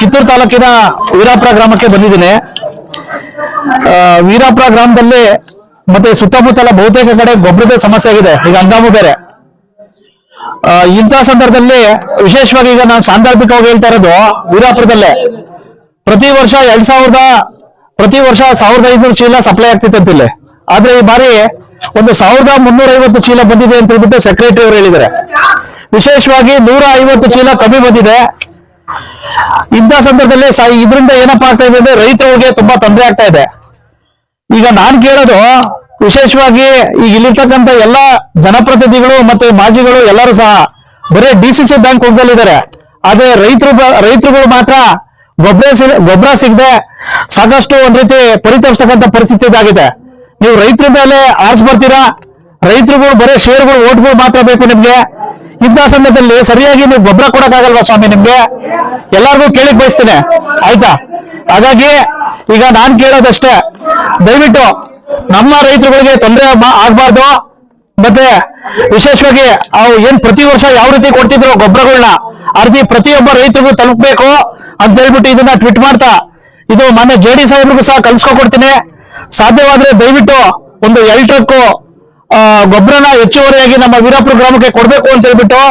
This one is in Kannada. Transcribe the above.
ಕಿತ್ತೂರು ತಾಲೂಕಿನ ವೀರಾಪುರ ಗ್ರಾಮಕ್ಕೆ ಬಂದಿದ್ದೀನಿ. ವೀರಾಪುರ ಗ್ರಾಮದಲ್ಲಿ ಮತ್ತೆ ಸುತ್ತಮುತ್ತಲ ಬಹುತೇಕ ಕಡೆ ಗೊಬ್ಬರದ ಸಮಸ್ಯೆ ಆಗಿದೆ. ಈಗ ಅಂದಾಮು ಬೇರೆ. ಇಂತಹ ಸಂದರ್ಭದಲ್ಲಿ ವಿಶೇಷವಾಗಿ ಈಗ ನಾನು ಸಾಂದರ್ಭಿಕವಾಗಿ ಹೇಳ್ತಾ ಇರೋದು ವೀರಾಪುರದಲ್ಲೇ. ಪ್ರತಿ ವರ್ಷ ಎರಡ್ ಸಾವಿರದ, ಪ್ರತಿ ವರ್ಷ ಸಾವಿರದ ಐನೂರು ಚೀಲ ಸಪ್ಲೈ ಆಗ್ತಿತ್ತು ಇಲ್ಲಿ ಆದ್ರೆ ಈ ಬಾರಿ ಒಂದು ಸಾವಿರದ ಮುನ್ನೂರ ಐವತ್ತು ಚೀಲ ಬಂದಿದೆ ಅಂತ ಹೇಳ್ಬಿಟ್ಟು ಸೆಕ್ರೆಟರಿ ಅವರು ಹೇಳಿದ್ದಾರೆ. ವಿಶೇಷವಾಗಿ ನೂರ ಐವತ್ತು ಚೀಲ ಕಮ್ಮಿ ಬಂದಿದೆ. ಇಂಥ ಸಂದರ್ಭದಲ್ಲಿ ಇದರಿಂದ ಏನಪ್ಪಾ ಆಗ್ತಾ ಇದೆ ಅಂದ್ರೆ ರೈತರಿಗೆ ತುಂಬಾ ತೊಂದರೆ ಆಗ್ತಾ ಇದೆ. ಈಗ ನಾನ್ ಕೇಳೋದು ವಿಶೇಷವಾಗಿ ಈಗ ಇಲ್ಲಿರ್ತಕ್ಕಂಥ ಎಲ್ಲ ಜನಪ್ರತಿನಿಧಿಗಳು ಮತ್ತೆ ಮಾಜಿಗಳು ಎಲ್ಲರೂ ಸಹ ಬರೀ ಡಿ ಸಿ ಸಿ ಬ್ಯಾಂಕ್ ಹೋಗ್ದಲ್ಲಿದ್ದಾರೆ ಆದ್ರೆ ರೈತರು ರೈತರುಗಳು ಮಾತ್ರ ಗೊಬ್ಬರ ಗೊಬ್ಬರ ಸಿಗದೆ ಸಾಕಷ್ಟು ಒಂದ್ ರೀತಿ ಪರಿತಪಿಸ್ತಕ್ಕಂಥ ಪರಿಸ್ಥಿತಿ ಇದಾಗಿದೆ. ನೀವು ರೈತರ ಮೇಲೆ ಆರಿಸ್ಬರ್ತೀರಾ ರೈತರುಗಳು ಬರೀ ಶೇರ್ಗಳು ಓಟ್ಗಳು ಮಾತ್ರ ಬೇಕು ನಿಮ್ಗೆ? ಇಂಥ ಸಂದರ್ಭದಲ್ಲಿ ಸರಿಯಾಗಿ ನೀವು ಗೊಬ್ಬರ ಕೊಡಕ್ಕಾಗಲ್ವಾ ಸ್ವಾಮಿ ನಿಮ್ಗೆ? ಎಲ್ಲಾರ್ಗೂ ಕೇಳಿಕ್ ಬಯಸ್ತೇನೆ. ಆಯ್ತಾ? ಹಾಗಾಗಿ ಈಗ ನಾನ್ ಕೇಳೋದಷ್ಟೇ. ದಯವಿಟ್ಟು ನಮ್ಮ ರೈತರುಗಳಿಗೆ ತೊಂದರೆ ಆಗ್ಬಾರ್ದು. ಮತ್ತೆ ವಿಶೇಷವಾಗಿ ಅವು ಏನ್ ಪ್ರತಿ ವರ್ಷ ಯಾವ ರೀತಿ ಕೊಡ್ತಿದ್ರು ಗೊಬ್ಬರಗಳನ್ನ ಆ ರೀತಿ ಪ್ರತಿಯೊಬ್ಬ ರೈತರಿಗೂ ತಲುಪಬೇಕು ಅಂತ ಹೇಳ್ಬಿಟ್ಟು ಇದನ್ನ ಟ್ವಿಟ್ ಮಾಡ್ತಾ ಇದು ಮೊನ್ನೆ ಜೆ ಡಿ ಸಾಹೇಬ್ರಿಗೂ ಸಹ ಕಲ್ಸ್ಕೊಡ್ತೀನಿ ಸಾಧ್ಯವಾದ್ರೆ ದಯವಿಟ್ಟು ಒಂದು ಎಲ್ ಟ್ರಕ್ ಗೊಬ್ಬರನ ಹೆಚ್ಚುವರಿಯಾಗಿ ನಮ್ಮ ವೀರಾಪುರ ಗ್ರಾಮಕ್ಕೆ ಕೊಡಬೇಕು ಅಂತ ಹೇಳ್ಬಿಟ್ಟು